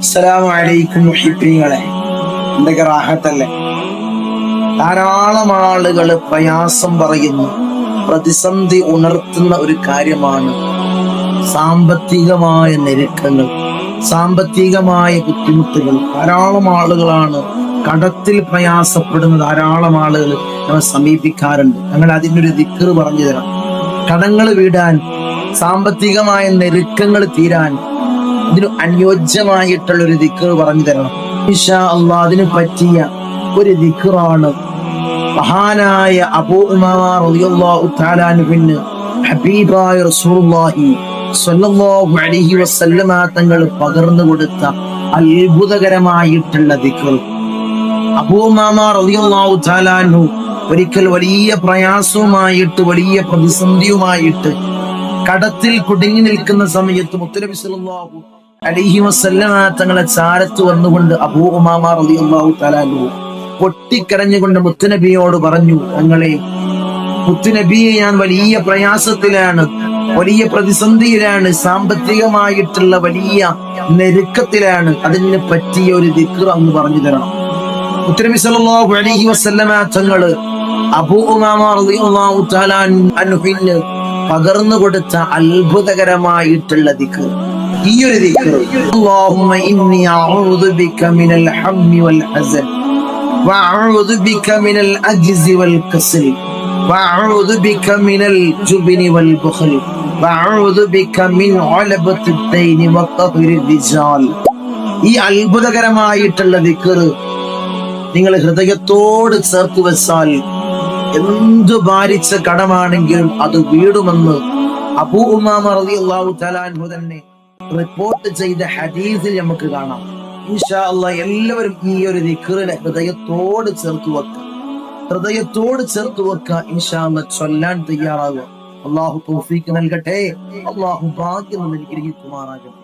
അസ്സലാമു അലൈക്കും മുഹിബ്ബീങ്ങളെ. എന്തൊക്കെ റാഹത്തല്ലേ? ധാരാളം ആളുകൾ പ്രയാസം പറയുന്നു. പ്രതിസന്ധി ഉണർത്തുന്ന ഒരു കാര്യമാണ് സാമ്പത്തികമായ ഞെരുക്കങ്ങൾ സാമ്പത്തികമായ ബുദ്ധിമുട്ടുകൾ. ധാരാളം ആളുകളാണ് കടത്തിൽ പ്രയാസപ്പെടുന്ന ധാരാളം ആളുകൾ നമ്മളെ സമീപിക്കാറുണ്ട്. ഞങ്ങൾ അതിനൊരു ദിക്കറ് പറഞ്ഞു തരാം. കടങ്ങൾ വീടാൻ സാമ്പത്തികമായ ഞെരുക്കങ്ങൾ തീരാൻ ഇതിന് അനുയോജ്യമായിട്ടുള്ള ഒരു ദിക്കർ പറഞ്ഞു തരണം. അള്ളാഹ് അതിന് പറ്റിയ ഒരു ദിക്കറാണ് മഹാനായ അബൂ ഉമാമ റളിയല്ലാഹു തആല അൻഹുവിന് ഹബീബായ റസൂലുള്ളാഹി സ്വല്ലല്ലാഹു അലൈഹി വസല്ലമ തങ്ങൾ പകർന്നു കൊടുത്ത അത്ഭുതകരമായിട്ടുള്ള ദിക്കർ അബൂ ഉമാമ റളിയല്ലാഹു അൻഹു ഒരിക്കൽ വലിയ പ്രയാസവുമായിട്ട് വലിയ പ്രതിസന്ധിയുമായിട്ട് കടത്തിൽ കുടുങ്ങി നിൽക്കുന്ന സമയത്ത് മുത്തലബി സല്ലല്ലാഹു അലൈഹി വസല്ലമ തങ്ങളെ ചാരത്ത് വന്നുകൊണ്ട് അബൂ പൊട്ടിക്കരഞ്ഞുകൊണ്ട് മുത്തുനബിയോട് പറഞ്ഞു ഞങ്ങളെ മുത്തുനബിയെ ഞാൻ വലിയ പ്രയാസത്തിലാണ് വലിയ പ്രതിസന്ധിയിലാണ് സാമ്പത്തികമായിട്ടുള്ള വലിയ നെരുക്കത്തിലാണ് അതിന് പറ്റിയ ഒരു ദിക്ർ അങ്ങ് പറഞ്ഞു തരണം മുത്തുനബി അലൈഹി വസല്ലമ തങ്ങൾ അബൂ ഉമാമ റളിയല്ലാഹു പകർന്നു കൊടുത്ത അത്ഭുതകരമായിട്ടുള്ള ദിക്ർ. ഈ ഒരു ദിക്ർ അല്ലാഹുമ്മ ഇന്നി അഊദു ബിക മിനൽ ഹമ്മി വൽ ഹസൻ وأعوذ بك من العجز والكسل وأعوذ بك من الجبن والبخل وأعوذ بك من علبة الدين وقهر الرجال ഈ അത്ഭുതകരമായിട്ടുള്ള ദിക്കറ് നിങ്ങൾ ഹൃദയത്തോട് ചേർത്ത് വെച്ചാൽ എന്തു ഭാരിച്ച കടമാണെങ്കിലും അത് വീടുമെന്ന് അബൂ ഉമാമ റളിയല്ലാഹു തആല അൻഹു തന്നെ റിപ്പോർട്ട് ചെയ്ത ഹദീസിൽ നമുക്ക് കാണാം. ഇൻഷാ അള്ളാ എല്ലാവരും ഈ ഒരു ദിക്റിനെ ഹൃദയത്തോട് ചേർത്ത് വെക്കുക. ഹൃദയത്തോട് ചേർത്ത് വെക്കുക ഇൻഷാ അല്ല ചൊല്ലാൻ തയ്യാറാകുക അള്ളാഹു തൗഫീക്ക് നൽകട്ടെ. അള്ളാഹു ഭാഗ്യം നമ്മൾ കുമാറാകട്ടെ